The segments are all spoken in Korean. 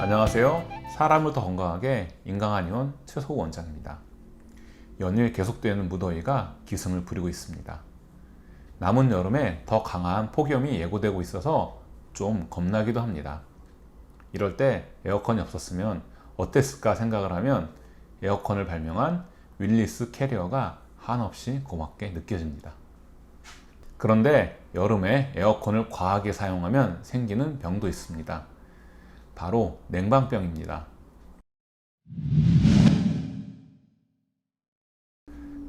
안녕하세요. 사람을 더 건강하게 인강한 의원 최소 원장입니다. 연일 계속되는 무더위가 기승을 부리고 있습니다. 남은 여름에 더 강한 폭염이 예고되고 있어서 좀 겁나기도 합니다. 이럴 때 에어컨이 없었으면 어땠을까 생각을 하면 에어컨을 발명한 윌리스 캐리어가 한없이 고맙게 느껴집니다. 그런데 여름에 에어컨을 과하게 사용하면 생기는 병도 있습니다. 바로 냉방병입니다.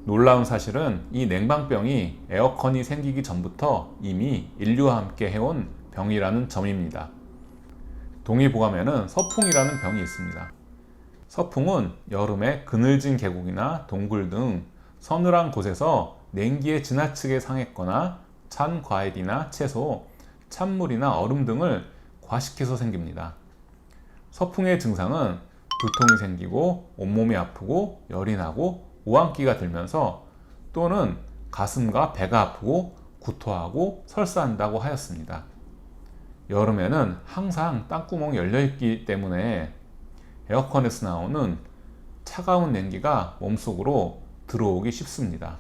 놀라운 사실은 이 냉방병이 에어컨이 생기기 전부터 이미 인류와 함께 해온 병이라는 점입니다. 동의보감에는 서풍이라는 병이 있습니다. 서풍은 여름에 그늘진 계곡이나 동굴 등 서늘한 곳에서 냉기에 지나치게 상했거나 찬 과일이나 채소, 찬물이나 얼음 등을 과식해서 생깁니다. 서풍의 증상은 두통이 생기고 온몸이 아프고 열이 나고 오한기가 들면서 또는 가슴과 배가 아프고 구토하고 설사한다고 하였습니다. 여름에는 항상 땅구멍이 열려 있기 때문에 에어컨에서 나오는 차가운 냉기가 몸속으로 들어오기 쉽습니다.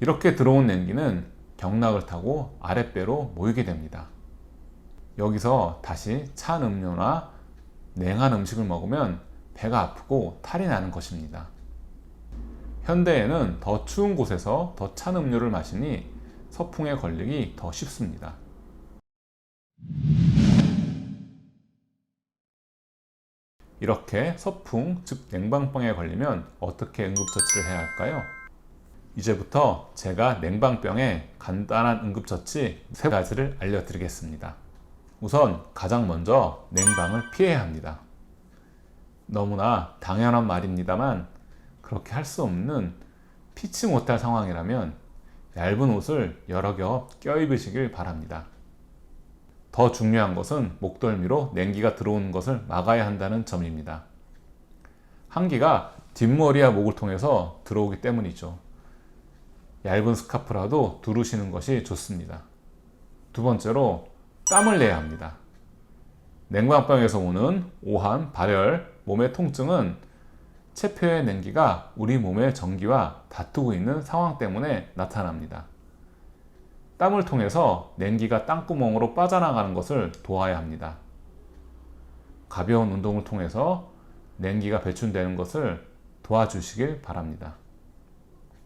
이렇게 들어온 냉기는 경락을 타고 아랫배로 모이게 됩니다. 여기서 다시 찬 음료나 냉한 음식을 먹으면 배가 아프고 탈이 나는 것입니다. 현대에는 더 추운 곳에서 더 찬 음료를 마시니 서풍에 걸리기 더 쉽습니다. 이렇게 서풍, 즉 냉방병에 걸리면 어떻게 응급처치를 해야 할까요? 이제부터 제가 냉방병의 간단한 응급처치 세 가지를 알려드리겠습니다. 우선 가장 먼저 냉방을 피해야 합니다. 너무나 당연한 말입니다만 그렇게 할 수 없는 피치 못할 상황이라면 얇은 옷을 여러 겹 껴입으시길 바랍니다. 더 중요한 것은 목덜미로 냉기가 들어오는 것을 막아야 한다는 점입니다. 한기가 뒷머리와 목을 통해서 들어오기 때문이죠. 얇은 스카프라도 두르시는 것이 좋습니다. 두 번째로 땀을 내야 합니다. 냉방병에서 오는 오한, 발열, 몸의 통증은 체표의 냉기가 우리 몸의 전기와 다투고 있는 상황 때문에 나타납니다. 땀을 통해서 냉기가 땅구멍으로 빠져나가는 것을 도와야 합니다. 가벼운 운동을 통해서 냉기가 배출되는 것을 도와주시길 바랍니다.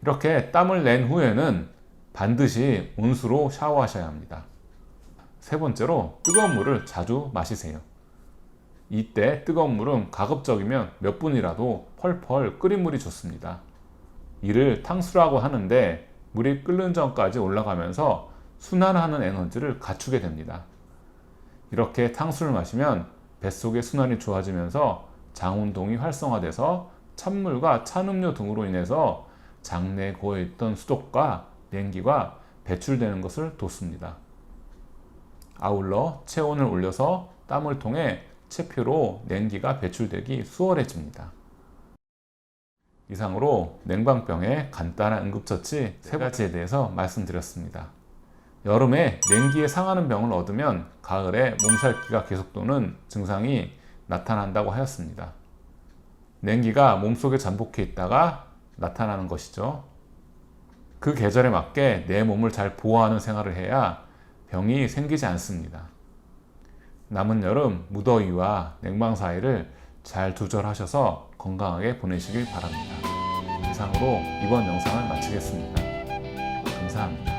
이렇게 땀을 낸 후에는 반드시 온수로 샤워하셔야 합니다. 세 번째로 뜨거운 물을 자주 마시세요. 이때 뜨거운 물은 가급적이면 몇 분이라도 펄펄 끓인 물이 좋습니다. 이를 탕수라고 하는데 물이 끓는 전까지 올라가면서 순환하는 에너지를 갖추게 됩니다. 이렇게 탕수를 마시면 뱃속의 순환이 좋아지면서 장운동이 활성화돼서 찬물과 찬 음료 등으로 인해서 장내에 고여 있던 수독과 냉기가 배출되는 것을 돕습니다. 아울러 체온을 올려서 땀을 통해 체표로 냉기가 배출되기 수월해집니다. 이상으로 냉방병의 간단한 응급처치 세 가지에 대해서 말씀드렸습니다. 여름에 냉기에 상하는 병을 얻으면 가을에 몸살기가 계속 도는 증상이 나타난다고 하였습니다. 냉기가 몸속에 잠복해 있다가 나타나는 것이죠. 그 계절에 맞게 내 몸을 잘 보호하는 생활을 해야 병이 생기지 않습니다. 남은 여름 무더위와 냉방 사이를 잘 조절하셔서 건강하게 보내시길 바랍니다. 이상으로 이번 영상을 마치겠습니다. 감사합니다.